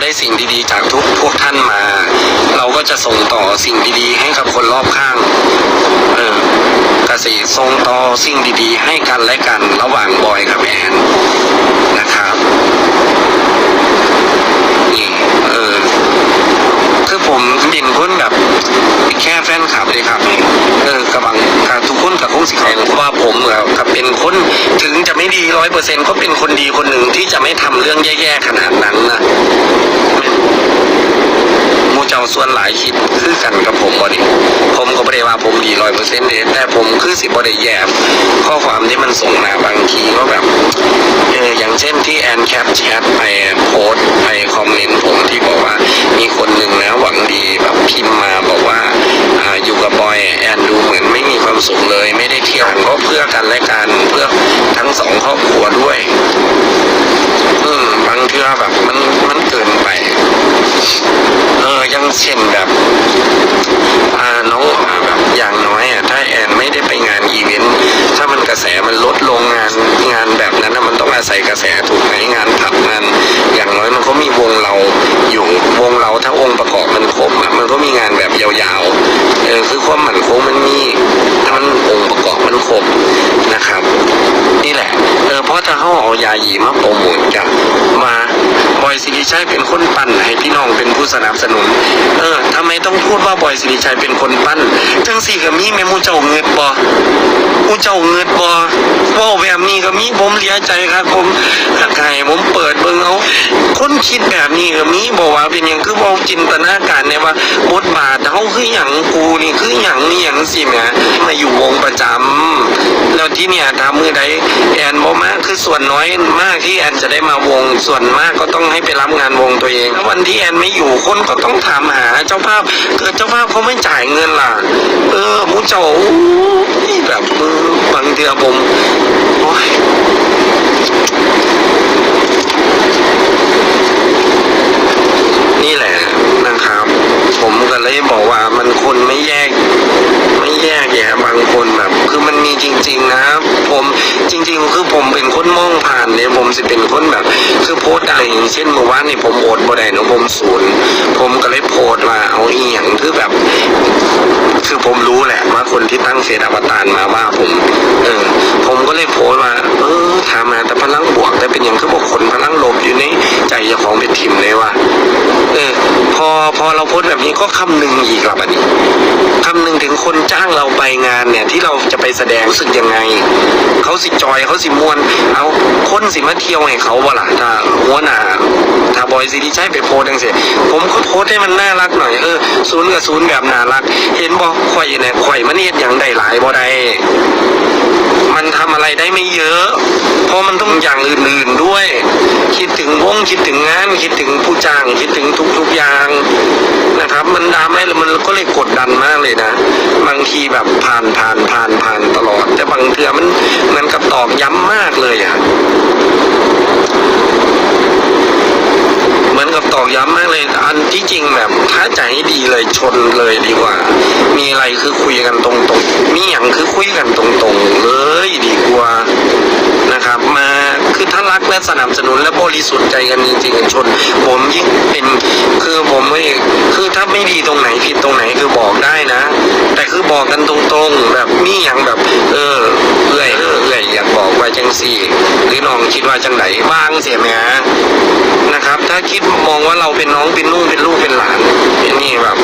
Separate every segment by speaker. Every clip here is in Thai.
Speaker 1: ได้สิ่งดีๆ จากทุกพวกท่านมา เราก็จะส่งต่อสิ่งดีๆ ให้กับคนรอบข้าง เออกสิส่งต่อสิ่งดีๆ ให้กันและกันระหว่างบอยกับแอนนะครับ นี่เออ คือผมเป็นคนแบบแค่แฟนคลับเลยครับ เออกระบังกับทุกคนกับคงสิเขาว่าผมเหมือนกับเป็นคนถึงจะไม่ดี ร้อยเปอร์เซ็นก็เป็นคนดีคนหนึ่งที่จะไม่ทำเรื่องแย่ๆขนาดนั้นนะมูเจ้าส่วนหลายคิดคือกันกับผมบ่ดิผมก็ไม่ได้ว่าผมดีร้อยเปอร์เซ็นต์เลยแต่ผมคือสิบ่ได้แย่ข้อความที่มันส่งมาบางทีก็แบบเอออย่างเช่นที่แอนแคปแชทไปโพสไปคอมเมนต์ผมที่บอกว่ามีคนหนึ่งนะหวังดีแบบพิมพ์มาบอกว่า เช่นแบบอ่าน้องอ่าแบบอย่างน้อยอะถ้าแอนไม่ได้ไปงานอีเวนต์ถ้ามันกระแสมันลดลงงานงานแบบนั้นนะมันต้องอาศัยกระแสถูกไหมงานผับงานอย่างน้อยมันก็มีวงเราอยู่วงเราถ้าองค์ประกอบมันครบอะมันก็มีงานแบบยาวๆเออคือความหมั่นคงมันมีถ้ามันองค์ประกอบมันครบ นี่แหละ เออเพราะถ้าเอายาหยีมาโปรโมทกันมาบอยสิริชัยเป็นคนปั้นให้พี่น้องเป็นผู้สนับสนุน เออทำไมต้องพูดว่าบอยสิริชัยเป็นคนปั้นจังสี่ก็มีแม่มูเจ้าเงิดบ่มูเจ้าเงิดบ่ว่าแบบนี้ก็มีผมเลียใจครับ ผมถ้าใครผมเปิดเบิ่งเอาคนคิดแบบนี้ก็มีบอกว่าเป็นหยังคือบอกจินตนาการเนี่ยว่าบทบาทเฮาคือหยังกูนี่คือหยังนี่หยังสิแหมมาอยู่วงประจำแล้วที่เนี่ยทำมือใดแอนบ่มากคือส่วนน้อยมากที่แอนจะได้มาวงส่วนมากก็ต้องให้ไปรับงานวงตัวเองแล้ววันที่แอนไม่อยู่คนก็ต้องถามหาเจ้าภาพเกิดเจ้าภาพเขาไม่จ่ายเงินล่ะ เออมูเจ้าอู้ยแบบเออบางเทือผมโอ้ยนี่แหละนะครับ ผมก็เลยบอกว่ามันคนไม่แยก ไม่แยกแยะบางคนแบบ คือมันมีจริง ๆ นะผมจริง ๆ คือผมเป็นคนมองผ่านเนี่ยผมสิเป็นคนแบบ คือโพสต์อะไรอย่างเช่นเมื่อวานนี่ผมโอดบ่ได้เนะผมศูนย์ผมก็เลยโพสต์ว่าเอาอีหยังคือแบบ คือผมรู้แหละว่าคนที่ตั้งเฟซอวตารมาว่าผม เออ ผมก็เลยโพสต์ว่าเออถามมาแต่พลังบวกแต่เป็นอย่างคือบอกคนพลังลบอยู่ในใจเจ้าของเป็นทิมเลยว่า เออ พอพอ เราโพสต์แบบนี้ก็คำหนึ่งอีกแล้วบัดนี้คำหนึ่งถึงคนจ้างเราไปงานเนี่ย ที่เราจะไปแสดงรู้สึกยังไง เขาสิจอยเขาสิมวน เอาคนสิมาเที่ยวให้เขาบ่ล่ะถ้าหัวหน้าถ้าบอยสิที่ใช้ไปโพสต์จังเสิผมก็โพสต์ให้มันน่ารักหน่อยเออศูนย์กับศูนย์แบบน่ารัก เห็นบอกข่อยเนี่ยข่อยมันเฮ็ดอย่างใดหลายบ่ได้มันทำอะไรได้ไม่เยอะ เพราะมันต้องอย่างอื่นๆด้วย คิดถึงวงคิดถึงงาน คิดถึงผู้จ้าง คิดถึงทุกๆอย่าง มันดาม่แล้มันก็เลยกดดันมากเลยนะ บางทีแบบผ่านผ่านผ่านผ่านตลอด แต่บางเทือมันมันกับตอกย้ำมากเลยอะเหมือนกับตอกย้ำมากเลย อันที่จริงแบบถ้าใจดีเลยชนเลยดีกว่า มีอะไรคือคุยกันตรงๆ มีอย่างคือคุยกันตรงๆ เลยดีกว่านะครับ มาคือถ้ารักและ สนับสนุนและบริสุทธิ์ใจกันจริงๆชน ผมยิ่งเป็นคือผมไม่คือถ้าไม่ดีตรงไหนผิดตรงไหนคือบอกได้นะ แต่คือบอกกันตรงๆ แบบมีอย่างแบบ เออเอื่อยเอื่อยอยากบอกว่าจังสี่ หรือน้องคิดว่าจังไหนบ้างเสียไหมฮะนะครับ ถ้าคิดมองว่าเราเป็นน้องเป็นลูกเป็นลูกเป็นหลานเป็นนี่แบบ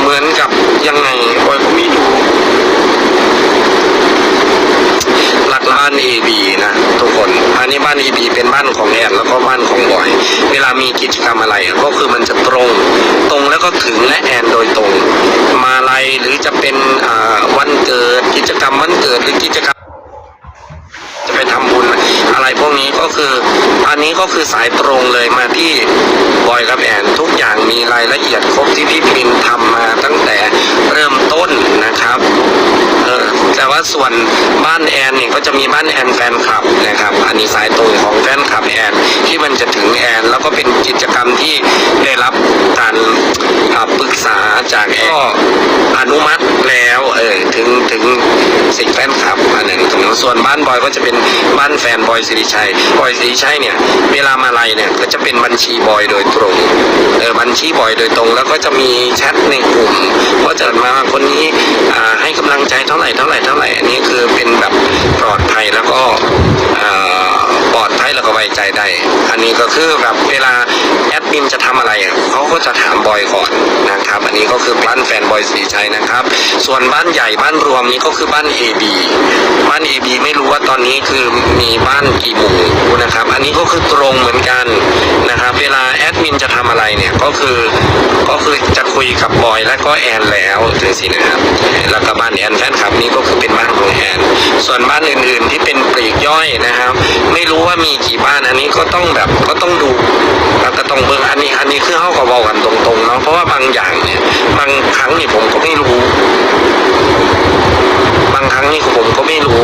Speaker 1: เหมือนกับยังไงบอยก็ไม่ดูหลักบ้านเอบี นี้บ้านเอบีเป็นบ้านของแอนแล้วก็บ้านของบอย เวลามีกิจกรรมอะไรก็คือมันจะตรงตรงแล้วก็ถึงและแอนโดยตรง มาลัยหรือจะเป็นวันเกิดกิจกรรมวันเกิดหรือกิจกรรมจะไปทำบุญอะไรพวกนี้ก็คืออันนี้ก็คือสายตรงเลยมาที่บอยกับแอนทุกอย่างมีรายละเอียดครบที่พี่พินทำมาตั้งแต่เริ่มต้นนะครับเออแต่ว่าส่วน บ้านแอนเนี่ยก็จะมีบ้านแอนแฟนคลับนะครับ อันนี้สายตรงของแฟนคลับแอนที่มันจะถึงแอน แล้วก็เป็นกิจกรรมที่ได้รับการอ่าปรึกษาจากแอนก็อนุมัติแล้วเออถึงถึง สิ่งแฟนคลับอันนั้นตรงนั้นส่วนบ้านบอยก็จะเป็นบ้านแฟนบอยสิริชัยบอยสิริชัยเนี่ยเวลามาไลเนี่ยก็จะเป็นบัญชีบอยโดยตรงเออบัญชีบอยโดยตรง แล้วก็จะมีแชทในกลุ่มก็จะมาคนนี้อ่าให้กำลังใจเท่าไหร่เท่าไหร่เท่าไหร่อันนี้คือเป็นแบบปลอดภัยแล้วก็อ่าปลอดภัยแล้วก็ไว้ใจได้ อันนี้ก็คือแบบเวลา แอดมินจะทำอะไรเขาก็จะถามบอยก่อนนะครับอันนี้ก็คือบ้านแฟนบอยสีชัยนะครับ ส่วนบ้านใหญ่บ้านรวมนี้ก็คือบ้าน AB บ้าน AB ไม่รู้ว่าตอนนี้คือมีบ้านกี่หมู่นะครับ อันนี้ก็คือตรงเหมือนกันนะครับ เวลาแอดมินจะทำอะไรเนี่ยก็คือก็คือจะคุยกับบอยและก็แอนแล้วถึงสินะครับแล้วก็บ้านแอนแฟนคลับนี้ก็คือเป็นบ้านของแอนส่วนบ้านอื่นๆที่เป็นปลีกย่อยนะครับ ไม่รู้ว่ามีกี่บ้านอันนี้ก็ต้องแบบก็ต้องดู แล้วก็ต้องเบิ่งอันนี้อันนี้คือเขาก็บอกกันตรงๆเนาะเพราะว่าบางอย่างเนี่ยบางครั้งนี่ผมก็ไม่รู้ บางครั้งนี่ผมก็ไม่รู้